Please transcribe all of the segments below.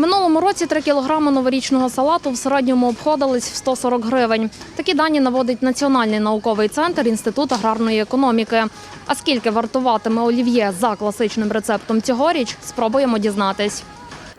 минулому році 3 кілограми новорічного салату в середньому обходились в 140 гривень. Такі дані наводить Національний науковий центр Інститут аграрної економіки. А скільки вартуватиме олів'є за класичним рецептом цьогоріч, спробуємо дізнатись.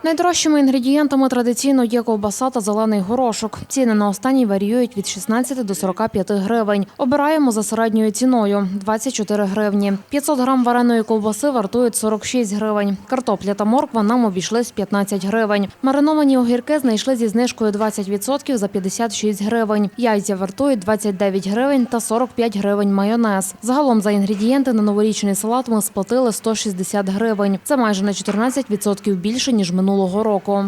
Найдорожчими інгредієнтами традиційно є ковбаса та зелений горошок. Ціни на останній варіюють від 16 до 45 гривень. Обираємо за середньою ціною – 24 гривні. 500 грам вареної ковбаси вартують 46 гривень. Картопля та морква нам обійшлись 15 гривень. Мариновані огірки знайшли зі знижкою 20% за 56 гривень. Яйця вартують 29 гривень та 45 гривень майонез. Загалом за інгредієнти на новорічний салат ми сплатили 160 гривень. Це майже на 14% більше, ніж минулого року.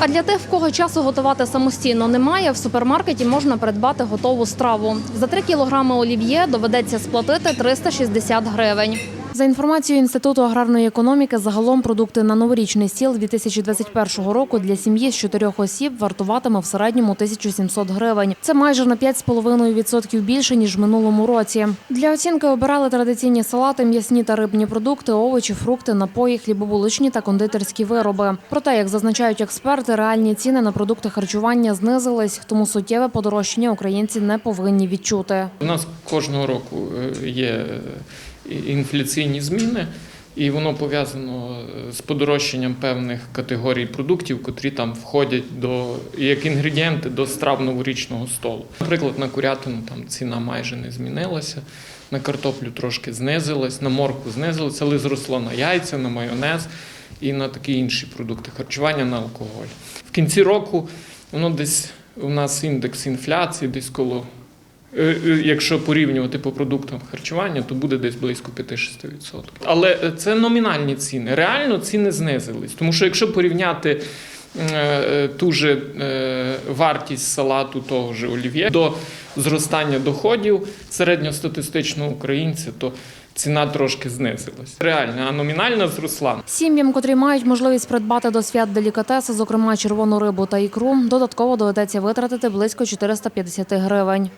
А для тих, в кого часу готувати самостійно немає, в супермаркеті можна придбати готову страву. За 3 кілограми олів'є доведеться сплатити 360 гривень. За інформацією Інституту аграрної економіки, загалом продукти на новорічний стіл 2021 року для сім'ї з чотирьох осіб вартуватиме в середньому 1700 гривень. Це майже на 5,5% більше ніж минулому році. Для оцінки обирали традиційні салати, м'ясні та рибні продукти, овочі, фрукти, напої, хлібобуличні та кондитерські вироби. Проте, як зазначають експерти, реальні ціни на продукти харчування знизились, тому суттєве подорожчання українці не повинні відчути. У нас кожного року е, є е, інфляційні зміни, і воно пов'язано е, з подорожчанням певних категорій продуктів, котрі там входять до як інгредієнти до страв новорічного столу. Наприклад, на курятину там ціна майже не змінилася, на картоплю трошки знизилась, на моркву знизилась, але зросло на яйця, на майонез і на такі інші продукти харчування, на алкоголь. В кінці року воно десь у нас індекс інфляції десь коло Якщо порівнювати по продуктам харчування, то буде десь близько 5-6%. Але е, це номінальні ціни. Реально ціни знизились. Тому що якщо порівняти е, е, ту же е, вартість салату того ж олів'є до зростання доходів середньостатистичного українця, то ціна трошки знизилась. Реально, а номінальна зросла. Сім'ям, котрі мають можливість придбати до свят делікатеси, зокрема червону рибу та ікру, додатково доведеться витратити близько 450 гривень.